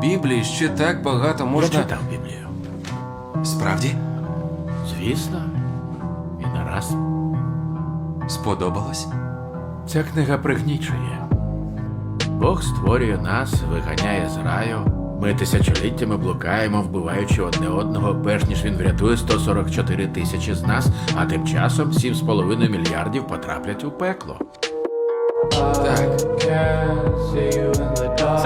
Біблії ще так багато можна. Я читав Біблію. Справді? Звісно. І не раз. Сподобалось? Ця книга пригнічує. Бог створює нас, виганяє з раю. Ми тисячоліттями блукаємо, вбиваючи одне одного, перш ніж він врятує 144 тисячі з нас, а тим часом 7,5 мільярдів потраплять у пекло.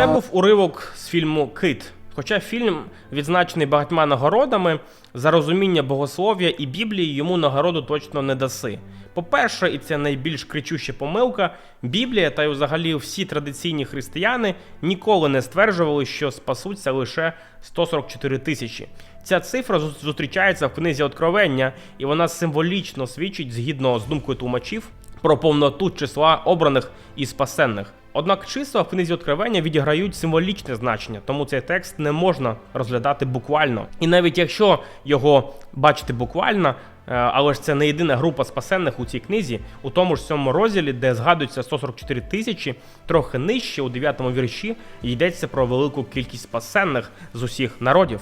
Це був уривок з фільму Кит. Хоча фільм відзначений багатьма нагородами, за розуміння богослов'я і Біблії йому нагороду точно не даси. По-перше, і це найбільш кричуща помилка, Біблія та й взагалі всі традиційні християни ніколи не стверджували, що спасуться лише 144 тисячі. Ця цифра зустрічається в книзі Откровення, і вона символічно свідчить, згідно з думкою тлумачів, про повноту числа обраних і спасенних. Однак числа в книзі Откровення відіграють символічне значення, тому цей текст не можна розглядати буквально. І навіть якщо його бачити буквально, е, але ж це не єдина група спасенних у цій книзі, у тому ж сьомому розділі, де згадується 144 тисячі, трохи нижче у 9 вірші йдеться про велику кількість спасенних з усіх народів.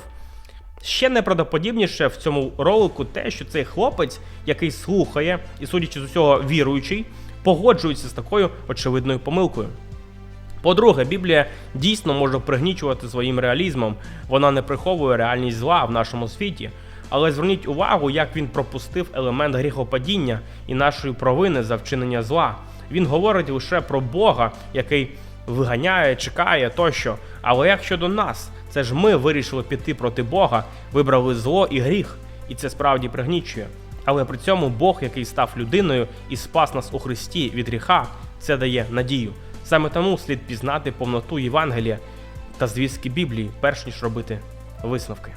Ще неправдоподібніше в цьому ролику те, що цей хлопець, який слухає і, судячи з усього, віруючий, погоджується з такою очевидною помилкою. По-друге, Біблія дійсно може пригнічувати своїм реалізмом, вона не приховує реальність зла в нашому світі. Але зверніть увагу, як він пропустив елемент гріхопадіння і нашої провини за вчинення зла. Він говорить лише про Бога, який виганяє, чекає тощо. Але як щодо нас, це ж ми вирішили піти проти Бога, вибрали зло і гріх, і це справді пригнічує. Але при цьому Бог, який став людиною і спас нас у Христі від гріха, це дає надію. Саме тому слід пізнати повноту Євангелія та звістки Біблії, перш ніж робити висновки.